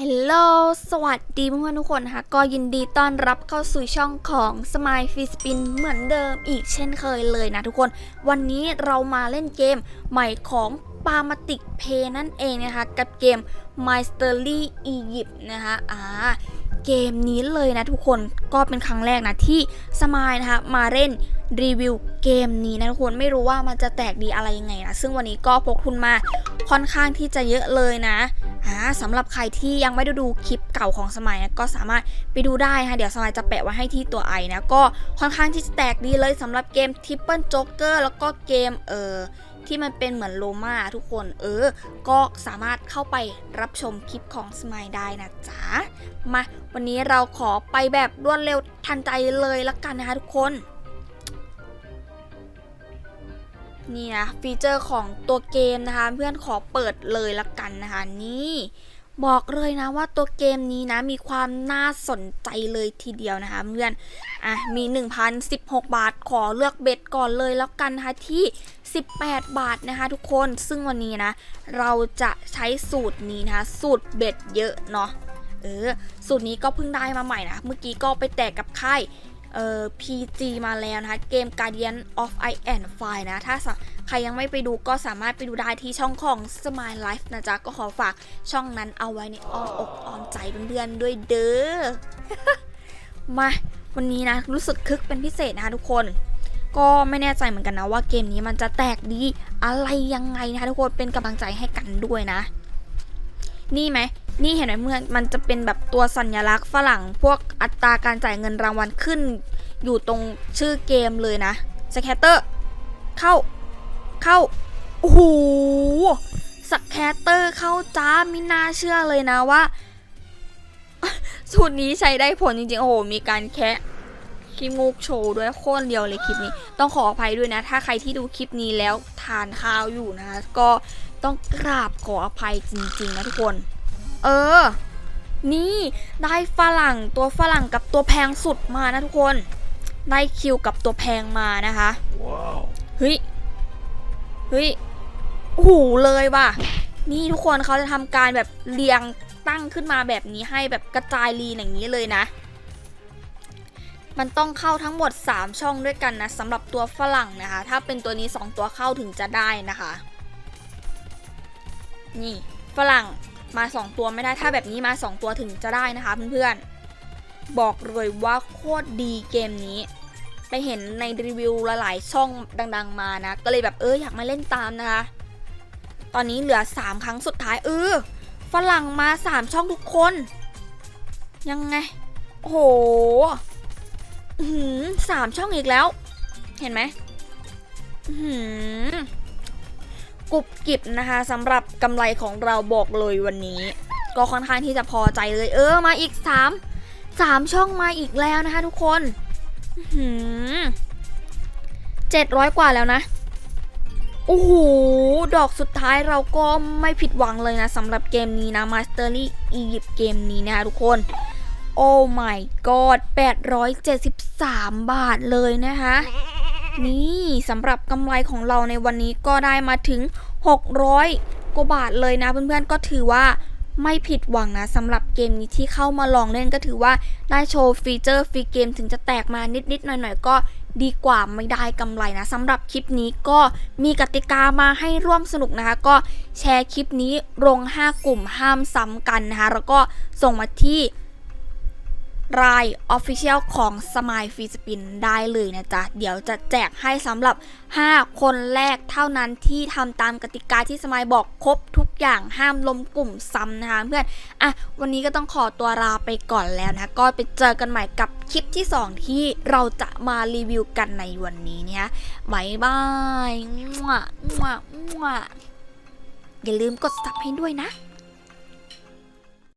ฮัลโหล สวัสดีเพื่อนๆทุกคนนะคะก็ยินดีต้อนรับเข้าสู่ช่องของ Smile f i s p i n เหมือนเดิมอีกเช่นเคยเลยนะทุกคน วันนี้เรามาเล่นเกมใหม่ของ p a r m a t i c p a y นั่นเองนะคะ กับเกม My Story Egypt นะคะอ่า เกมนี้เลยนะทุกคนก็เป็นครั้งแรกนะที่สมายนะคะมาเล่นรีวิวเกมนี้นะทุกคนไม่รู้ว่ามันจะแตกดีอะไรยังไงนะซึ่งวันนี้ก็พกทุนมาค่อนข้างที่จะเยอะเลยนะอ่าสำหรับใครที่ยังไม่ได้ดูคลิปเก่าของสมัยนะก็สามารถไปดูได้นะคะเดี๋ยวสมัยจะแปะไว้ให้ที่ตัวไอนะก็ค่อนข้างที่จะแตกดีเลยสำหรับเกม Triple Joker แล้วก็เกมเออ ที่มันเป็นเหมือนโลมาทุกคน เออ ก็สามารถเข้าไปรับชมคลิปของสมายได้นะจ๊ะ มาวันนี้เราขอไปแบบรวดเร็วทันใจเลยละกันนะคะทุกคนนี่นะฟีเจอร์ของตัวเกมนะคะ เพื่อนขอเปิดเลยละกันนะคะนี่ บอกเลยนะว่าตัวเกมนี้นะมีความน่าสนใจเลยทีเดียวนะคะเพื่อนอะมี 1,016 บาทขอเลือกเบ็ดก่อนเลยแล้วกันนะคะที่ 18 บาทนะคะทุกคนซึ่งวันนี้นะ เราจะใช้สูตรนี้นะคะสูตรเบ็ดเยอะเนาะเออสูตรนี้ก็เพิ่งได้มาใหม่นะ เมื่อกี้ก็ไปแตกกับค่ายเอ่อ PG มาแล้วนะคะ เกม Guardian of I and Fire นะ ถ้า รยังไม่ไปดูก็สามารถไปดูได้ที่ช่องของ Smile Life นะจ๊ะ ก็ขอฝากช่องนั้นเอาไว้ในอ้อมอกอ้อมใจเพื่อนๆด้วยเด้อ มาวันนี้นะ รู้สึกคึกเป็นพิเศษนะคะทุกคน ก็ไม่แน่ใจเหมือนกันนะว่าเกมนี้มันจะแตกดีอะไรยังไงนะคะทุกคนเป็นกำลังใจให้กันด้วยนะ นี่ไหมนี่เห็นไหมเมื่อนมันจะเป็นแบบตัวสัญลักษณ์ฝรั่งพวกอัตราการจ่ายเงินรางวัลขึ้น อยู่ตรงชื่อเกมเลยนะสแคตเตอร์ เข้า เข้า โอ้โหสแคตเตอร์เข้าจ้ามิน่าเชื่อเลยนะว่าสูตรนี้ใช้ได้ผลจริงๆ โอ้โห มีการแคะขี้มูกโชว์ด้วยโคตรเดียวเลยคลิปนี้ ต้องขออภัยด้วยนะ ถ้าใครที่ดูคลิปนี้แล้วทานข้าวอยู่นะคะ ก็ต้องกราบขออภัยจริงๆนะทุกคน เออ นี่ได้ฝรั่งตัวฝรั่งกับตัวแพงสุดมานะทุกคน ได้คิวกับตัวแพงมานะคะเฮ้ย เฮ้ยโอ้โหเลยว่ะ นี่ทุกคนเขาจะทำการแบบเรียงตั้งขึ้นมาแบบนี้ให้แบบกระจายลีนอย่างนี้เลยนะ มันต้องเข้าทั้งหมด 3 ช่องด้วยกันนะสำหรับตัวฝรั่งนะคะ ถ้าเป็นตัวนี้ 2 ตัวเข้าถึงจะได้นะคะ นี่ฝรั่งมา 2 ตัวไม่ได้ถ้าแบบนี้มา 2 ตัวถึงจะได้นะคะเพื่อนๆบอกเลยว่าโคตรดีเกมนี้ ไปเห็นในรีวิวหลายๆช่องดัง ๆ มานะ ก็เลยแบบเอออยากมาเล่นตามนะคะ ตอนนี้เหลือ 3 ครั้งสุดท้ายเออฝรั่งมา 3 ช่องทุกคน ยังไง โอ้โหหือสามช่องอีกแล้ว เห็นไหมหือกรุบกริบนะคะสำหรับกำไรของเราบอกเลยวันนี้ ก็ค่อนข้างที่จะพอใจเลย เออมาอีก 3 3 ช่องมาอีกแล้วนะคะทุกคน เจ็ดร้อยกว่าแล้วนะ โอ้โห ดอกสุดท้ายเราก็ไม่ผิดหวังเลยนะสำหรับเกมนี้นะ Mastery Egypt เกมนี้นะคะทุกคน โอ้ my god 873 บาทเลยนะคะ นี่สำหรับกำไรของเราในวันนี้ก็ได้มาถึง 600กว่าบาทเลยนะเพื่อนๆก็ถือว่า ไม่ผิดหวังนะสำหรับเกมนี้ที่เข้ามาลองเล่นก็ถือว่าได้โชว์ฟีเจอร์ฟรีเกมถึงจะแตกมานิดๆหน่อยๆก็ดีกว่าไม่ได้กำไรนะสำหรับคลิปนี้ก็มีกติกามาให้ร่วมสนุกนะคะ ก็แชร์คลิปนี้ลง 5 กลุ่มห้ามซ้ำกันนะคะ แล้วก็ส่งมาที่ ราย Official ของ Smile Free Spin ได้เลยนะจ๊ะ เดี๋ยวจะแจกให้สำหรับ 5 คนแรกเท่านั้นที่ทำตามกติกาที่สมายบอกครบทุกอย่างห้ามลมกลุ่มซ้ำนะคะเพื่อน อะ วันนี้ก็ต้องขอตัวลาไปก่อนแล้วนะ ก็ไปเจอกันใหม่กับคลิปที่ 2 ที่เราจะมารีวิวกันในวันนี้เนี่ยบายบายมั่วมั่วมั่วอย่าลืมกดซับให้ด้วยนะ